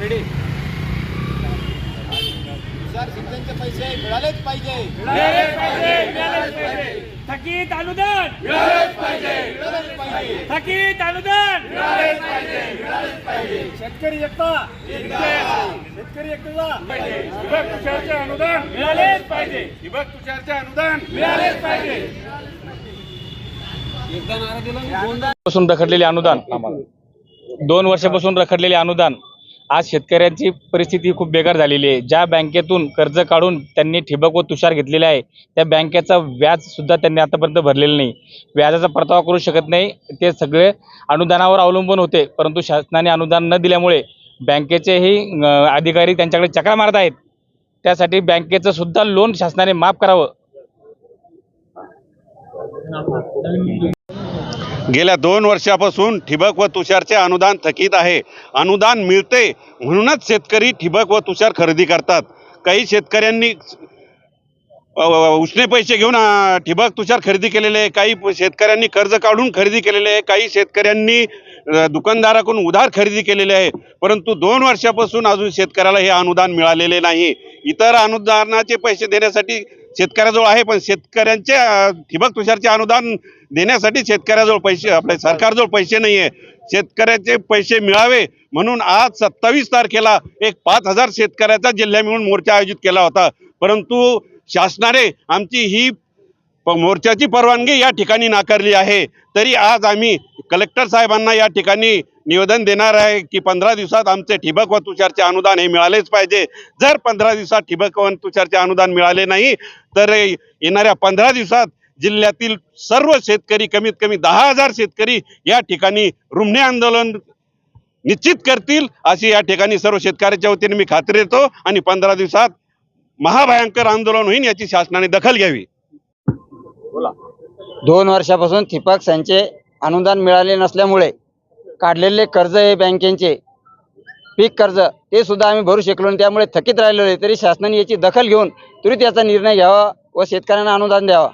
Ready sir पैसे मिळालेच पाहिजे. मिळालेच पाहिजे थकीत अनुदान. मिळालेच पाहिजे थकीत अनुदान. मिळालेच पाहिजे शेतकरी एकता. शेतकरी तुषारचे अनुदान मिळालेच पाहिजे. विभाग तुषारचे अनुदान मिळालेच पाहिजे. एकदा रखडलेले अनुदान. दोन वर्षापासून रखडलेले अनुदान. आज शेतकऱ्यांची परिस्थिती खूप बेकार झालेली आहे. ज्या बँकेतून कर्ज काढून त्यांनी ठिबक व तुषार घेतलेले आहे त्या बँकेचा व्याज सुद्धा त्यांनी आतापर्यंत भरलेलं नाही. व्याजाचा परतावा करू शकत नाही. ते सगळे अनुदानावर अवलंबून होते परंतु शासनाने अनुदान न दिल्यामुळे बँकेचेही अधिकारी त्यांच्याकडे चक्रा मारत आहेत. त्यासाठी बँकेचं सुद्धा लोन शासनाने माफ करावं. गेल्या दोन वर्षापासून ठिबक व तुषारचे अनुदान थकीत आहे. अनुदान मिळते म्हणूनच शेतकरी ठिबक व तुषार खरेदी करतात. काही शेतकऱ्यांनी उष्णे पैसे घेऊन ठिबक तुषार खरेदी केलेले आहे. काही शेतकऱ्यांनी कर्ज काढून खरेदी केलेले आहे. काही शेतकऱ्यांनी दुकानदाराकडून उधार खरेदी केलेले आहे. परंतु दोन वर्षापासून अजून शेतकऱ्याला हे अनुदान मिळालेले नाही. इतर अनुदानाचे पैसे देण्यासाठी शेतकऱ्याजवळ आहे पण शेतकऱ्यांचे ठिबक तुषारचे अनुदान देण्यासाठी शेतकऱ्याजवळ पैसे आपल्या सरकारजवळ पैसे नाही आहे शेतकऱ्याचे पैसे मिळावे म्हणून आज सत्तावीस तारखेला एक पाच हजार शेतकऱ्याचा जिल्हा मिळून मोर्चा आयोजित केला होता. परंतु शासनाने आमची ही मोर्चाची परवानगी या ठिकाणी नाकारली आहे. तरी आज आम्ही कलेक्टर साहेबांना या ठिकाणी निवेदन देणार आहे की पंधरा दिवसात आमचे ठिबक व तुषारचे अनुदान हे मिळालेच पाहिजे. जर पंधरा दिवसात ठिबक व तुषारचे अनुदान मिळाले नाही तर येणाऱ्या पंधरा दिवसात जिल्ह्यातील सर्व शेतकरी कमीत कमी दहा हजार शेतकरी या ठिकाणी रुमणे आंदोलन निश्चित करतील अशी या ठिकाणी सर्व शेतकऱ्याच्या वतीने मी खात्री देतो. आणि पंधरा दिवसात महाभयंकर आंदोलन होईल याची शासनाने दखल घ्यावी. दोन वर्षापासून थिपक संचे अनुदान मिळाले नसल्यामुळे काढलेले कर्ज हे बँकेचे पीक कर्ज ते सुद्धा आम्ही भरू शकलो नाही. त्यामुळे थकीत राहिलेलो आहे तरी शासनाने याची दखल घेऊन त्वरित याचा निर्णय घ्यावा व शेतकऱ्यांना अनुदान द्यावा.